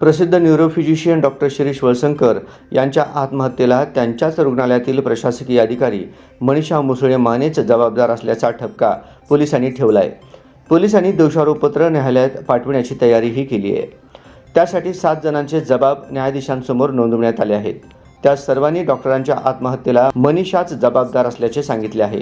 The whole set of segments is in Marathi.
प्रसिद्ध न्यूरोफिजिशियन डॉक्टर शिरीष वळसंकर यांच्या आत्महत्येला त्यांच्याच रुग्णालयातील प्रशासकीय अधिकारी मनीषा मुसळे मानेच जबाबदार असल्याचा ठपका पोलिसांनी ठेवला आहे पोलिसांनी दोषारोपपत्र न्यायालयात पाठविण्याची तयारीही केली आहे. त्यासाठी सात जणांचे जबाब न्यायाधीशांसमोर नोंदवण्यात आले आहेत. त्या सर्वांनी डॉक्टरांच्या आत्महत्येला मनीषाच जबाबदार असल्याचे सांगितले आहे.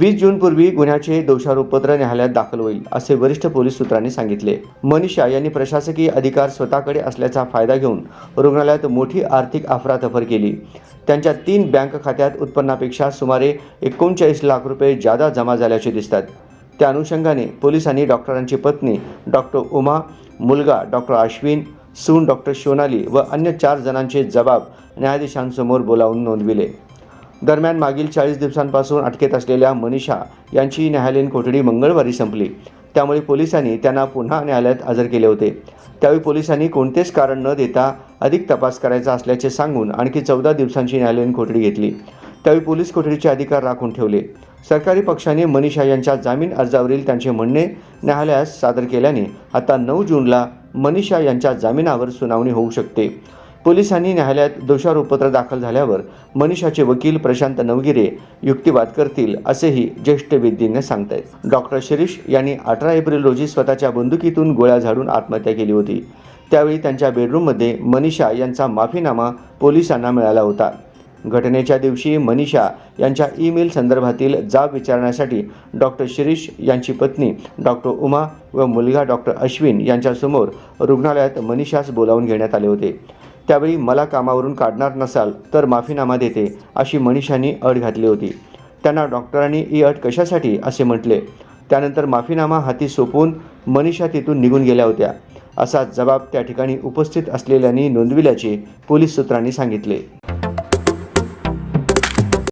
वीस जूनपूर्वी गुन्ह्याचे दोषारोपपत्र न्यायालयात दाखल होईल असे वरिष्ठ पोलीस सूत्रांनी सांगितले. मनीषा यांनी प्रशासकीय अधिकार स्वतःकडे असल्याचा फायदा घेऊन रुग्णालयात मोठी आर्थिक अफरातफर केली. त्यांच्या तीन बँक खात्यात उत्पन्नापेक्षा सुमारे एकोणचाळीस लाख रुपये जादा जमा झाल्याचे दिसतात. त्या अनुषंगाने पोलिसांनी डॉक्टरांची पत्नी डॉक्टर उमा मुलगा डॉक्टर अश्विन सून डॉक्टर सोनाली व अन्य चार जणांचे जबाब न्यायाधीशांसमोर बोलावून नोंदविले. दरम्यान मागील चाळीस दिवसांपासून अटकेत असलेल्या मनीषा यांची न्यायालयीन कोठडी मंगळवारी संपली. त्यामुळे पोलिसांनी त्यांना पुन्हा न्यायालयात हजर केले होते. त्यावेळी पोलिसांनी कोणतेच कारण न देता अधिक तपास करायचा असल्याचे सांगून आणखी चौदा दिवसांची न्यायालयीन कोठडी घेतली. त्यावेळी पोलीस कोठडीचे अधिकार राखून ठेवले. सरकारी पक्षाने मनीषा यांच्या जामीन अर्जावरील त्यांचे म्हणणे न्यायालयास सादर केल्याने आता नऊ जूनला मनीषा यांच्या जामिनावर सुनावणी होऊ शकते. पोलिसांनी न्यायालयात दोषारोपत्र दाखल झाल्यावर मनीषाचे वकील प्रशांत नवगिरे युक्तिवाद करतील असेही ज्येष्ठ विधिज्ञ सांगतायत. डॉक्टर शिरीष यांनी अठरा एप्रिल रोजी स्वतःच्या बंदुकीतून गोळ्या झाडून आत्महत्या केली होती. त्यावेळी त्यांच्या बेडरूममध्ये मनीषा यांचा माफीनामा पोलिसांना मिळाला होता. घटनेच्या दिवशी मनीषा यांच्या ईमेल संदर्भातील जाब विचारण्यासाठी डॉक्टर शिरीष यांची पत्नी डॉक्टर उमा व मुलगा डॉक्टर अश्विन यांच्यासमोर रुग्णालयात मनीषास बोलावून घेण्यात आले होते. त्यावेळी मला कामावरून काढणार नसाल तर माफीनामा देते अशी मनीषांनी अट घातली होती. त्यांना डॉक्टरांनी ही अट कशासाठी? असे म्हटले. त्यानंतर माफीनामा हाती सोपवून मनीषा तिथून निघून गेल्या होत्या. असा जबाब त्या ठिकाणी उपस्थित असलेल्यांनी नोंदविल्याचे पोलीस सूत्रांनी सांगितले.